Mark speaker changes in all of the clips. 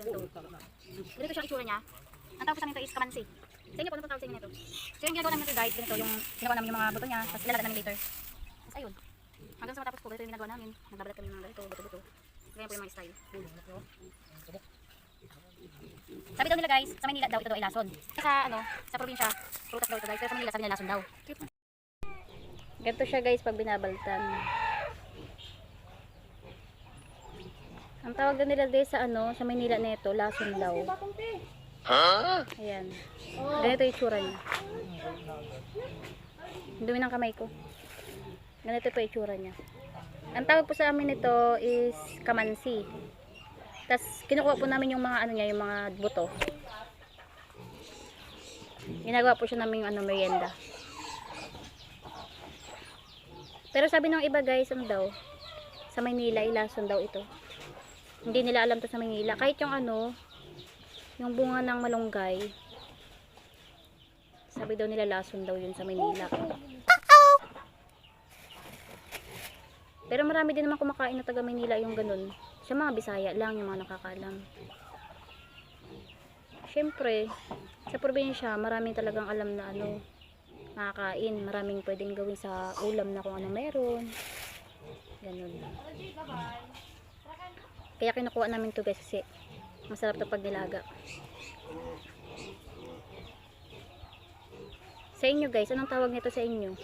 Speaker 1: ganito. Siya itsura niya. Ang tawag sa amin ito is kamansi. Sa inyo po, ano po tawag sa inyo nito? So yung ginagawa namin ito guys, ganito, yung ginawa namin yung mga buto niya, tapos ilalagay namin later. Tapos ayun. Hanggang sa matapos po, ganito yung ginagawa namin. Nagbabalat kami ng mga ganito, buto-buto. Ganyan po yung mga style. Sabi daw nila guys, sa Manila daw ito daw ay lason. Sa ano, sa probinsya, prutas daw ito guys, pero sa Manila sabi nila lason daw. Ganito siya guys pag binabaltan. Ang tawag daw nila guys sa ano, sa Manila nito, lason daw. Ayan. Ganito yung itsura niya. Dumi ng kamay ko. Ganito po yung niya. Ang tawag po sa amin nito is kamansi. Tapos kinukuha po namin yung mga ano niya, yung mga buto. Ginagawa po siya namin yung ano, merienda. Pero sabi ng iba guys, ano daw, sa Maynila, ilason daw ito. Hindi nila alam to sa Maynila. Kahit yung ano, yung bunga ng malunggay, sabi daw nila lason daw yun sa Maynila. Pero marami din naman kumakain na taga Maynila yung ganun. Sa mga Bisaya lang yung mga nakakaalam. Siyempre, sa probinsya, marami talagang alam na ano, nakakain. Maraming pwedeng gawin sa ulam na kung ano meron. Ganun. Kaya kinukuha namin to guys kasi masarap to pag nilaga. Sa inyo guys, anong tawag nito sa inyo?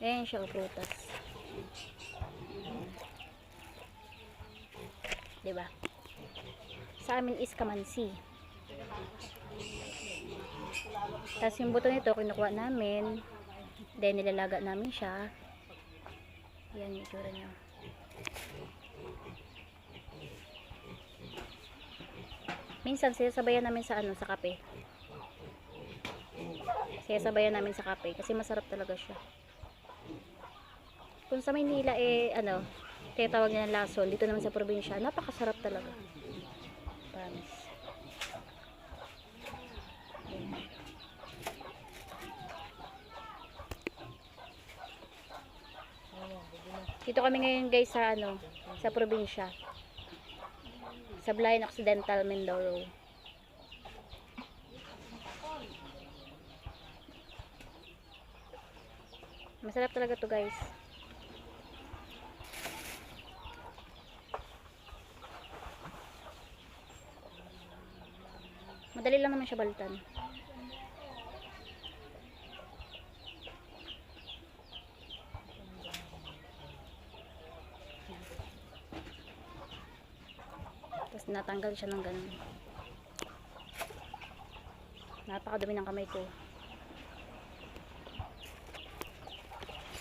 Speaker 1: Ayan siya, o prutas. Diba? Sa amin is kamansi. Tapos yung buto nito, kinukuha namin. Then, nilalaga namin siya. Yan yung itsura niya. Minsan, sinasabayan namin sa ano, sa kape. Sinasabayan namin sa kape kasi masarap talaga siya. Kung sa Maynila eh, ano, tinatawag niya ng lasol. Dito naman sa probinsya, napakasarap talaga. Promise. Dito kami ngayon guys sa ano, sa probinsya. Sa Blayan Occidental, Mindoro. Masarap talaga to guys. Madali lang naman siya baltan. Natanggal siya ng ganun. Napakadumi ng kamay ko.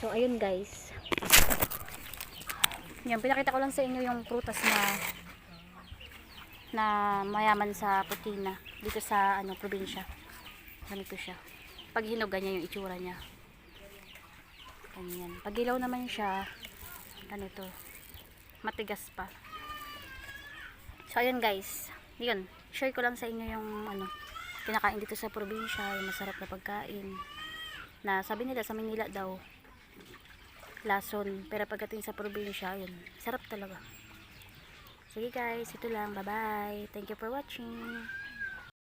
Speaker 1: So, ayun guys. Yan, pinakita ko lang sa inyo yung prutas na na mayaman sa putina dito sa ano probinsya. Ganito siya. Pag hinog ganyan yung itsura niya. Ganyan. Pag ilaw naman siya, ganito. Matigas pa. So, ayun guys. Yun. Share ko lang sa inyo yung ano, kinakain dito sa probinsya, yung masarap na pagkain. Na sabi nila sa Manila daw, lason. Pero pagdating sa probinsya, yun, sarap talaga. Sige guys, ito lang. Bye-bye. Thank you for watching.